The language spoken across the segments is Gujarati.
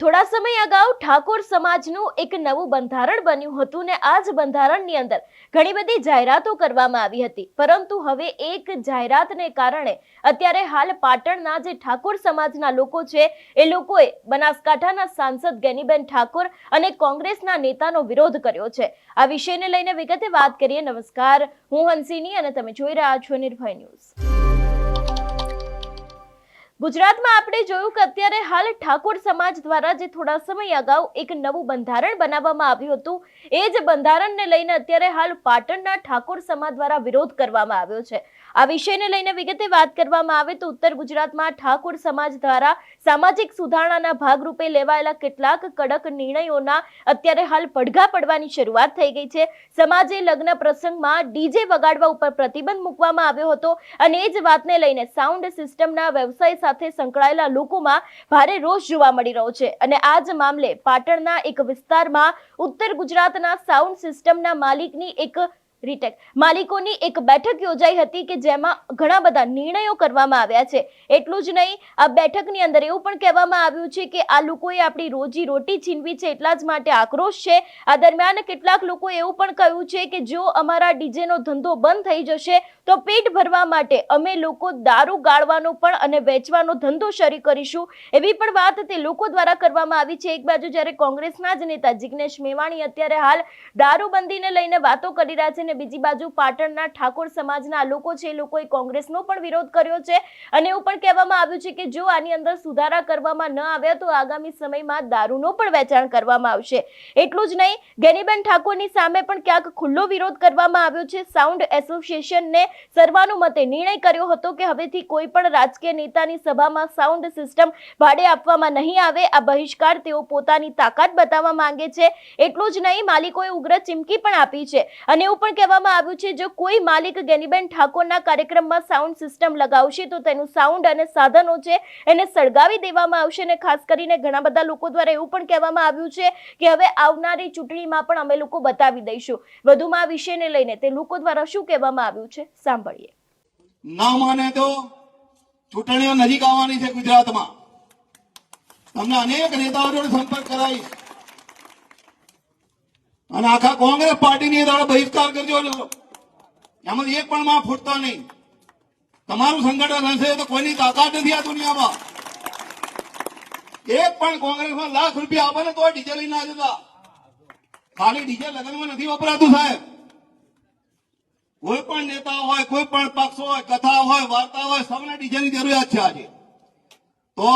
થોડા સમય અગાઉ ઠાકોર સમાજનું એક નવું બંધારણ બન્યું હતું ને આ જ બંધારણની અંદર ઘણી બધી જાહેરાતો કરવામાં આવી હતી. પરંતુ હવે એક જાહેરાતને કારણે અત્યારે હાલ પાટણના જે ઠાકોર સમાજના લોકો છે, એ લોકોએ બનાસકાંઠાના સાંસદ ગેનીબેન ઠાકોર અને કોંગ્રેસના નેતાનો વિરોધ કર્યો છે. આ વિષયને લઈને વિગતે વાત કરીએ. નમસ્કાર. હું હંસિની અને તમે જોઈ રહ્યા છો નિર્ભય ન્યૂઝ. ગુજરાતમાં આપણે જોયું કે અત્યારે હાલ ઠાકોર સમાજ દ્વારા જે થોડા સમય અગાઉ એક નવું બંધારણ બનાવવામાં આવ્યું હતું, એ જ બંધારણને લઈને અત્યારે હાલ પાટણના ઠાકોર સમાજ દ્વારા વિરોધ કરવામાં આવ્યો છે. આ વિષયને લઈને વિગતે વાત કરવામાં આવે તો ઉત્તર ગુજરાતમાં ઠાકોર સમાજ દ્વારા સામાજિક સુધારણાના ભાગરૂપે લેવાયેલા કેટલાક કડક નિર્ણયોના અત્યારે હાલ પડઘા પડવાની શરૂઆત થઈ ગઈ છે. સમાજે લગ્ન પ્રસંગમાં ડીજે વગાડવા ઉપર પ્રતિબંધ મૂકવામાં આવ્યો હતો અને એ જ વાતને લઈને સાઉન્ડ સિસ્ટમના વ્યવસાય સાથે સંકળાયેલા લોકોમાં ભારે રોષ જોવા મળી રહ્યો છે અને આ જ મામલે પાટણના એક વિસ્તારમાં ઉત્તર ગુજરાતના સાઉન્ડ સિસ્ટમના માલિકની એક રીટેક માલિકોની એક બેઠક યોજાઈ હતી કે જેમાં ઘણા બધા નિર્ણયો કરવામાં આવ્યા છે. એટલું જ નહીં, આ બેઠકની અંદર એવું પણ કહેવામાં આવ્યું છે કે આ લોકોએ આપણી રોજી રોટી છીનવી છે એટલા જ માટે આક્રોશ છે. આ દરમિયાન કેટલાક લોકો એવું પણ કહ્યું છે કે જો અમારા ડીજેનો ધંધો બંધ થઈ જશે, તો પેટ ભરવા માટે અમે લોકો દારૂ ગાળવાનો પણ અને વેચવાનો ધંધો શરૂ કરીશું. એવી પણ વાત તે લોકો દ્વારા કરવામાં આવી છે. એક બાજુ જ્યારે કોંગ્રેસના જ નેતા જિગ્નેશ મેવાણી અત્યારે હાલ દારૂબંધીને લઈને વાતો કરી રહ્યા છે બીજી બાજુ પાટણના ઠાકોર સમાજના લોકો છે લોકોએ કોંગ્રેસનો પણ વિરોધ કર્યો છે અને એવું પણ કહેવામાં આવ્યું છે કે જો આની અંદર સુધારા કરવામાં ન આવ્યા તો આગામી સમયમાં દારૂનો પણ વેચાણ કરવામાં આવશે. એટલું જ નહીં, ગેનીબેન ઠાકોરની સામે પણ ક્યાંક ખુલ્લો વિરોધ કરવામાં આવ્યો છે. સાઉન્ડ એસોસિએશનને સર્વાનુમતે નિર્ણય કર્યો હતો કે હવેથી કોઈ પણ રાજકીય નેતાની સભામાં સાઉન્ડ સિસ્ટમ ભાડે આપવામાં નહીં આવે. આ બહિષ્કાર તેઓ પોતાની તાકાત બતાવવા માંગે છે. એટલું જ નહીં, માલિકોએ ઉગ્ર ચીમકી પણ આપી છે. અને એવું પણ કહેવામાં આવ્યું છે, જો કોઈ માલિક ગેનીબેન ઠાકોરના કાર્યક્રમમાં સાઉન્ડ સિસ્ટમ લગાવશે, તો તેનું સાઉન્ડ અને સાધનો છે એને સળગાવી દેવામાં આવશે અને ખાસ કરીને ઘણા બધા લોકો દ્વારા એવું પણ કહેવામાં આવ્યું છે કે હવે આવનારી ચૂંટણીમાં પણ અમે લોકો બતાવી દઈશું. વધુમાં આ વિષયને લઈને તે લોકો દ્વારા શું કહેવામાં આવ્યું છે, સાંભળીએ. ના માને તો ચૂંટણીઓ નજીક આવવાની છે ગુજરાતમાં. તમને અનેક નેતાઓ જોડે સંપર્ક કરાવીશ. અને આખા કોંગ્રેસ પાર્ટીની દ્વારા બહિષ્કાર કરજો એમાં એક પણ માં ફૂટતા નહીં. તમારું સંગઠન હશે તો કોઈની તાકાત નથી આ દુનિયામાં. એક પણ કોંગ્રેસમાં લાખ રૂપિયા આપે ને તો ડીજે ના જતા. ખાલી ડીજે લગ્નમાં નથી વપરાતું સાહેબ. કોઈ પણ નેતા હોય, કોઈ પણ પક્ષ હોય, કથા હોય, વાર્તા હોય, સૌને ડીજેની જરૂરિયાત છે આજે. તો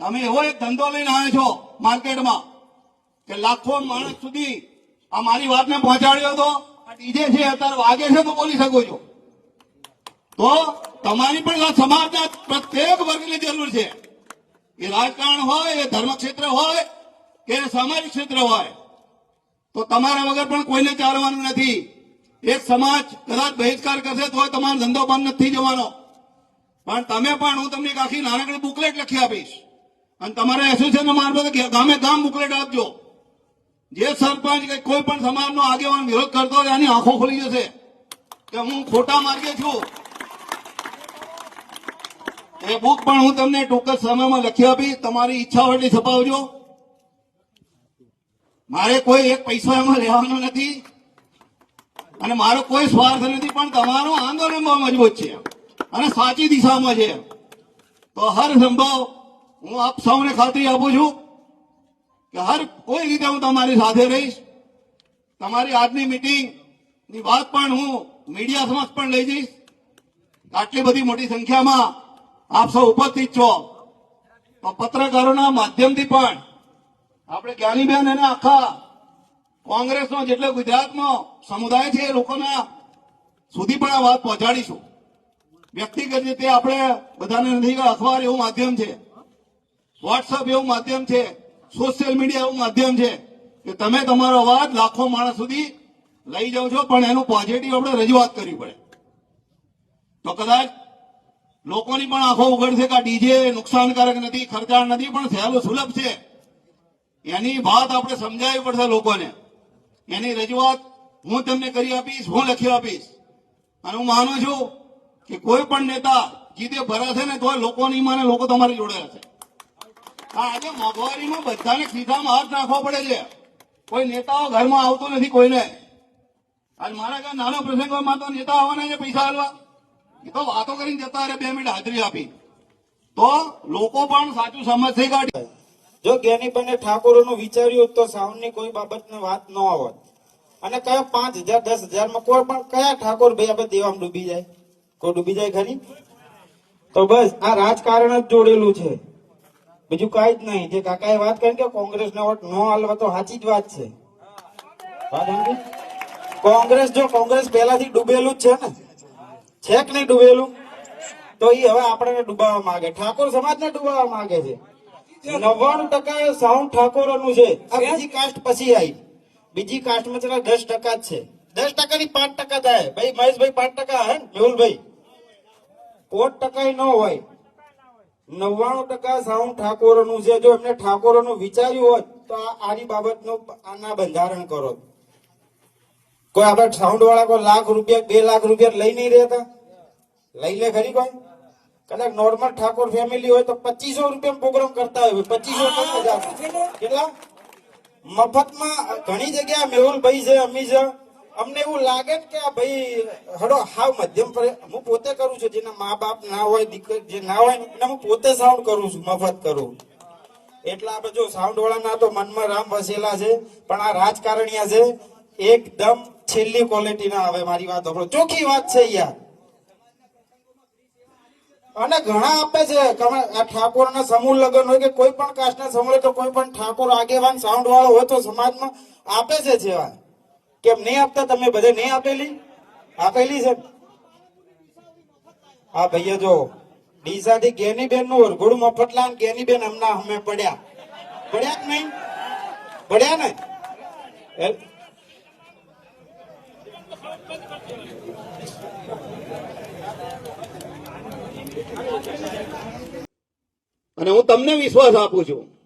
તમે એવો એક ધંધો લઈને આવ્યા છો માર્કેટમાં. કે લાખો માણસ સુધી આ મારી વાતને પહોંચાડ્યો હતો આ ડીજે છે, અત્યારે વાગે છે, તો બોલી શકો છો. તો તમારી પણ સમાજના પ્રત્યેક વર્ગની જરૂર છે. એ રાજકારણ હોય, એ ધર્મ ક્ષેત્ર હોય, કે સામાજિક ક્ષેત્ર હોય. તો તમારા વગર પણ કોઈને ચાલવાનું નથી. એક સમાજ કદાચ બહિષ્કાર કરશે, તો તમારો ધંધો બંધ નથી જવાનો. પણ તમે પણ, હું તમને આખી નાનકડી બુકલેટ લખી આપીશ. અને તમારા એસોસિએશન મારફતે ગામે ગામ બુકલેટ આપજો. જે સરપંચ કે કોઈ પણ સમાજનો આગેવાન વિરોધ કરતો હોય એની આંખો ખુલી જશે. કે હું ખોટા માર્ગે છું. એ બુક પણ હું તમને ટૂંક જ સમયમાં લખી આપી તમારી ઈચ્છા હોય એટલી છપાવજો. મારે કોઈ એક પૈસા એમાં લેવાનો નથી. અને મારો કોઈ સ્વાર્થ નથી, પણ તમારું આંદોલન બહુ મજબૂત છે. અને સાચી દિશામાં છે. તો હર સંભવ હું આપ સૌને ખાતરી આપું છું. કે હર કોઈ રીતે હું તમારી સાથે રહીશ. તમારી આજની મીટિંગની વાત પણ હું મીડિયા સમક્ષ પણ લઈ જઈશ. આટલી બધી મોટી સંખ્યામાં આપ સૌ ઉપસ્થિત છો. તો પત્રકારોના માધ્યમથી પણ આપણે જ્ઞાનીબેન અને આખા કોંગ્રેસનો જેટલો ગુજરાતનો સમુદાય છે એ લોકોના સુધી પણ આ વાત પહોંચાડીશું. વ્યક્તિગત રીતે આપણે બધાને નથી અખબાર એવું માધ્યમ છે. વોટ્સઅપ એવું માધ્યમ છે. સોશિયલ મીડિયા એવું માધ્યમ છે કે તમે તમારો અવાજ લાખો માણસ સુધી લઈ જાઓ છો, પણ એનું પોઝિટિવ આપણે રજૂઆત કરવી પડે. તો કદાચ લોકોની પણ આંખો ઉઘડશે કે આ ડીજે નુકસાનકારક નથી, ખર્ચાળ નથી, પણ સહેલું સુલભ છે. એની વાત આપણે સમજાવવી પડશે લોકોને. એની રજૂઆત હું તમને કરી આપીશ, હું લખી આપીશ. અને હું માનું છું કે કોઈ પણ નેતા જીતે ભરાશે ને તો લોકોની માને લોકો તમારી જોડે હશે આજે મોંઘવારીમાં બધાને ખીધામાં હાથ નાખવો પડે છે. કોઈ નેતાઓ ઘરમાં આવતો નથી, કોઈને. આજ મારા ઘર નાનો પ્રસંગમાં તો નેતા આવવાના છે પૈસા હાલવા એ તો વાતો કરીને જતા અરે બે મિનિટ હાજરી આપી. તો લોકો પણ સાચું સમજશે કાઢી. જો જ્ઞાનીબેને ઠાકોરોનું વિચાર્યું તો સાઉન્ડની કોઈ બાબતની વાત ન આવત અને કયા પાંચ હજાર, દસ હજારમાં કોઈ પણ કયા ઠાકોર ભાઈ આપણે દેવામાં ડૂબી જાય? કોઈ ડૂબી જાય ખરી? તો બસ, આ રાજકારણ જ જોડેલું છે. બીજું કાંઈ જ નહીં. જે કાકાએ વાત કરી કે કોંગ્રેસને વોટ ન હાલવા તો સાચી જ વાત છે. કોંગ્રેસ જો કોંગ્રેસ પહેલાથી ડૂબેલું જ છે ને. છે કે નહીં ડૂબેલું? તો એ હવે આપણને ડૂબાવવા માંગે. ઠાકોર સમાજને ડૂબાવવા માંગે છે. નવ્વાણું ટકા સાઉન્ડ ઠાકોરોનું છે. આ બીજી કાસ્ટ પછી આવી. બીજી કાસ્ટમાં ચલા દસ ટકા જ છે. દસ ટકા ની પાંચ ટકા થાય. ભાઈ મહેશભાઈ પાંચ ટકા હે ને? મેહુલભાઈ. કોટ ટકા ન હોય. નવ્વાણું ટકા સાઉન્ડ ઠાકોરનું છે. જો એમને ઠાકોરનું વિચાર્યું હોત, તો આની બાબતનું આના બંધારણ કરો. કોઈ આપણે સાઉન્ડ વાળા કોઈ લાખ રૂપિયા, બે લાખ રૂપિયા લઈ નહીં રહેતા? લઈ લે ખરી કોઈ? કદાચ નોર્મલ ઠાકોર ફેમિલી હોય તો પચીસો રૂપિયા પ્રોગ્રામ કરતા હોય. પચીસો કેટલા? મફતમાં ઘણી જગ્યા મેહુલભાઈ છે અમી છે. અમને એવું લાગે કે આ ભાઈ હડો હાવ મધ્યમ પર હું પોતે કરું છું, જેના મા બાપ ના હોય, દીકરી જે ના હોય એને હું પોતે સાઉન્ડ કરું છું, મફત કરું. એટલે આપણે જો સાઉન્ડ વાળાના તો મનમાં રામ વસેલા છે, પણ આ રાજકારણીયા છે, એકદમ છેલ્લી ક્વોલિટીના આવે મારી વાત આપણો ચોખ્ખી વાત છે યાર. અને ઘણા આપે છે આ ઠાકોરના સમૂહ લગ્ન હોય કે કોઈ પણ કાસ્ટના સમૂહ તો કોઈ પણ ઠાકોર આગેવાન સાઉન્ડ વાળો હોય તો સમાજમાં આપે છે જેવા કેમ નહીં આપતા? તમે બધે નહીં આપેલી? આપેલી છે? હા, ભૈયા, જો. ડીસા થી ગેનીબેનનું મફતલા ગેની ગેનીબેન હમણાં અમે પડ્યા. પડ્યા કે નહીં? પડ્યા ને? અને હું તમને વિશ્વાસ આપું છું.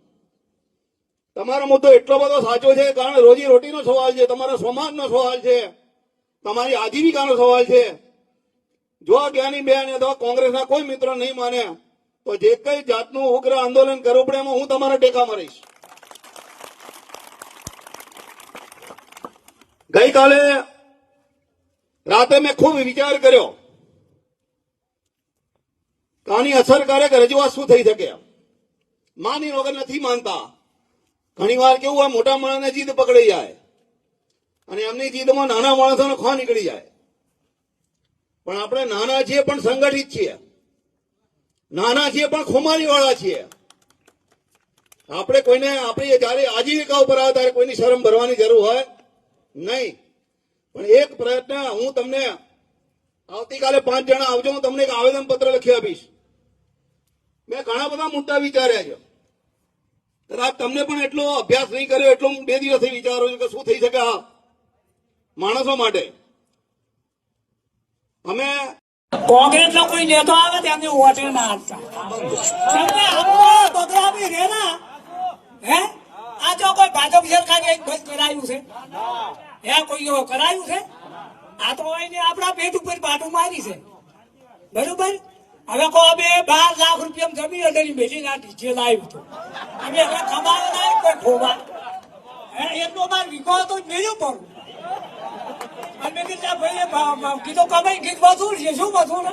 તમારો મુદ્દો એટલો બધો સાચો છે, કારણ રોજી રોટીનો સવાલ છે, તમારા સમાજનો સવાલ છે, તમારી આજીવિકાનો સવાલ છે. જો જ્ઞાની બેન અથવા કોંગ્રેસના કોઈ મિત્ર નહીં માને, તો જે કઈ જાતનું ઉગ્ર આંદોલન કરવું પડે એમાં હું તમારા ટેકા મારીશ. ગઈકાલે રાતે મેં ખૂબ વિચાર કર્યો આની અસરકારક રજૂઆત શું થઈ શકે? માની વગર નથી માનતા. ઘણી વાર કેવું હોય, મોટા માણસને જીદ પકડી જાય. અને એમની જીદમાં નાના માણસોનો ખો નીકળી જાય. પણ આપણે નાના છીએ પણ સંગઠિત છીએ. નાના છીએ પણ ખુમારી વાળા છીએ. આપણે કોઈને, આપણી જયારે આજીવિકા ઉપર આવે ત્યારે કોઈની શરમ ભરવાની જરૂર હોય નહીં. પણ એક પ્રયત્ન હું તમને આવતીકાલે પાંચ જણા આવજો, હું તમને એક આવેદન પત્ર લખી આપીશ. મેં ઘણા બધા મુદ્દા વિચાર્યા છે. તમને પણ એટલો અભ્યાસ નહીં કર્યો, એટલો હું બે દિવસથી વિચારું છું કે શું થઈ શકે આ માણસો માટે. અમે કોંગ્રેસ નો કોઈ નેતો આવે તો એમને વોટ ના તમને આપણો બગડાવી રે હે? આ જો કોઈ ભાજપ સરકારે એક બંધ કરાયું છે? હે, કોઈ કરાયું છે? આ તો એને આપણા પેટ ઉપર બાટું મારી છે. બરોબર? હવે કહો અમે બાર લાખ રૂપિયા જમીન અડેલી મેલી ના ડીજે લાવ્યું તો. અમે હવે કમાવા ના કોઈ ખોવા. હે એટલો માર વિકો હતો મેળ્યો પણ. અને મેં કીધું ભાઈ કીધું કમાઈ ગીત વસૂલ છે, શું વસૂલ ને?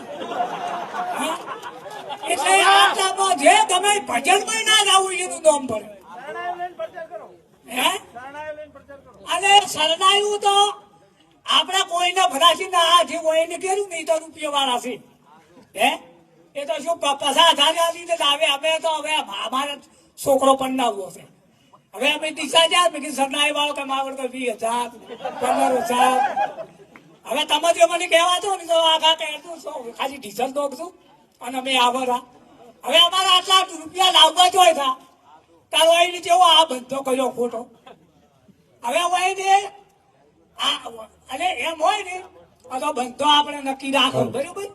એટલે આટલામાં જે તમે ભજનમાં ના જાવું એનું નામ પડે. હે? અને શરણાયું તો આપણે કોઈને ભરાશી ના આ જે હોય એને કેરું નહીં તો રૂપિયા વાળા છે. હે? એ તો શું પ- પચાસ નથી લીધે આવે અમે તો હવે અમારે છોકરો પણ ના છે. હવે અમે દિશા જ્યાં મેં કીધું સરનાઈ વાળો કે માવડ તો વીસ હજાર, પંદર હજાર. હવે તમે જો મને કહેવા છો ને તો આખા કહેતું છો. ખાલી ડીઝલ દોખશું અને અમે આવરા હવે અમારા આટલા રૂપિયા લાવવા જોઈએ હતા તારો એને જેવો આ બંધો કર્યો ખોટો? હવે હોય ને અને એમ હોય ને તો બંધો આપણે નક્કી રાખો, બરોબર?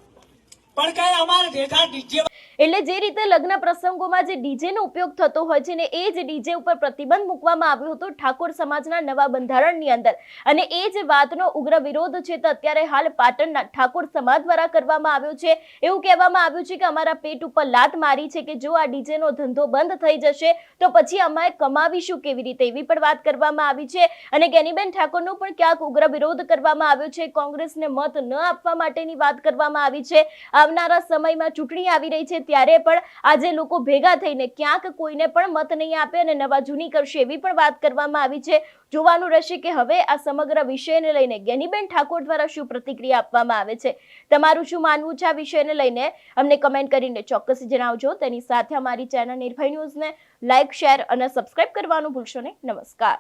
પણ કઈ અમારે જેઠા ડીજે એટલે જે રીતે લગ્ન પ્રસંગોમાં જે ડીજેનો ઉપયોગ થતો હોય છે ને એ જ ડીજે ઉપર પ્રતિબંધ મૂકવામાં આવ્યો હતો ઠાકોર સમાજના નવા બંધારણની અંદર. અને એ જ વાતનો ઉગ્ર વિરોધ છે તે અત્યારે હાલ પાટણના ઠાકોર સમાજ દ્વારા કરવામાં આવ્યો છે. એવું કહેવામાં આવ્યું છે કે અમારા પેટ ઉપર લાત મારી છે કે જો આ ડીજેનો ધંધો બંધ થઈ જશે તો પછી અમે કમાવીશું કેવી રીતે એવી પણ વાત કરવામાં આવી છે. અને ગેનીબેન ઠાકોરનો પણ ક્યાંક ઉગ્ર વિરોધ કરવામાં આવ્યો છે. કોંગ્રેસને મત ન આપવા માટેની વાત કરવામાં આવી છે. આવનારા સમયમાં ચૂંટણી આવી રહી છે ત્યારે પણ આજે લોકો ભેગા થઈને ક્યાંક કોઈને પણ મત નહીં આપે અને નવા જૂની કરશે એવી પણ વાત કરવામાં આવી છે. જોવાનું રહેશે કે હવે આ સમગ્ર વિષયને લઈને ગેનીબેન ઠાકોર દ્વારા શું પ્રતિક્રિયા આપવામાં આવે છે? તમારું શું માનવું છે આ વિષયને લઈને? અમને કમેન્ટ કરીને ચોક્કસ જણાવજો. તેની સાથે અમારી ચેનલ નિર્ભય ન્યૂઝને લાઇક શેર અને સબસ્ક્રાઇબ કરવાનું ભૂલશો નહીં. નમસ્કાર.